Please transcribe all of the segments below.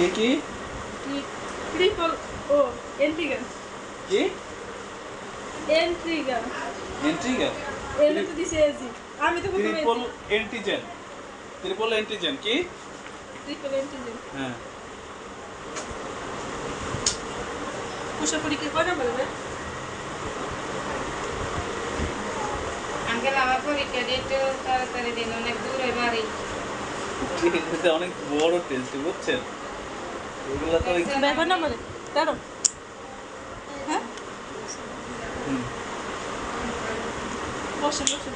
কি কি? ট্রিপল ও এন্ট্রিগান কি? এন্ট্রিগান এন্ট্রিগান এলে তো দিছে এজি আমি তো প্রথমে ট্রিপল এন্টিজেন ট্রিপল এন্টিজেন কি? ট্রিপল এন্ট্রিগান হ্যাঁ। কুশা পরীক্ষা করে বলবে আঙ্কেল আমার পরীক্ষা একটু তাড়াতাড়ি দিন অনেক দূরে বাড়ি এটা অনেক বড় টেস্ট বুঝছেন? এগুলো তো ওই- ব্যাপার না হ্যাঁ? বসে বসে।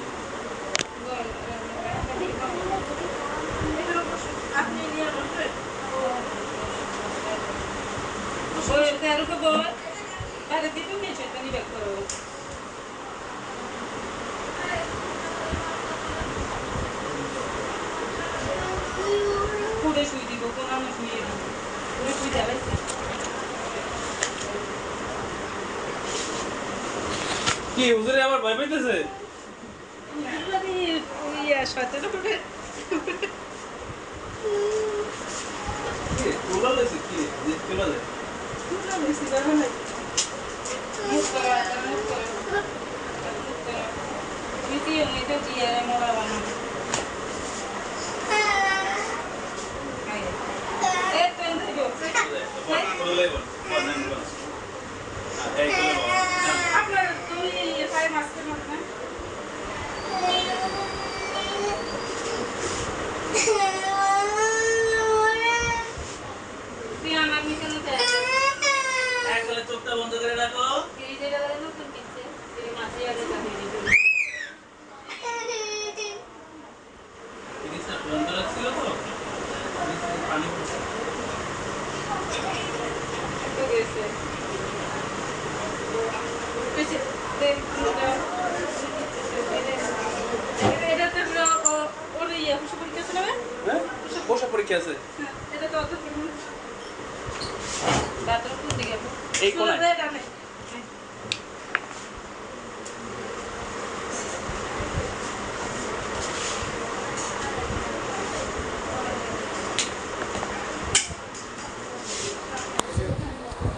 আপনি নিয়ে বসে। বই তেরো কে বই আরে দিতে নিয়েছে তো নিবে করো পুরে দিব কোন আমি শুয়ে দিব কি হুজুরে আবার ভয় পাইতেছে? কি চোখটা বন্ধ করে রাখো এই যে লাগে নতুন কিনছে এই মাসে আগে চালিয়ে দিবি জিনিসটা বন্ধ রাখছিল তো জিনিসটা পানি পড়ছে তো গেছে বেশি দেখ এটা তো পুরো ও- ওর ইয়ে খুশি পরীক্ষা ছিল না হ্যাঁ বসা পরীক্ষা আছে এটা তো অত এই কোনায়?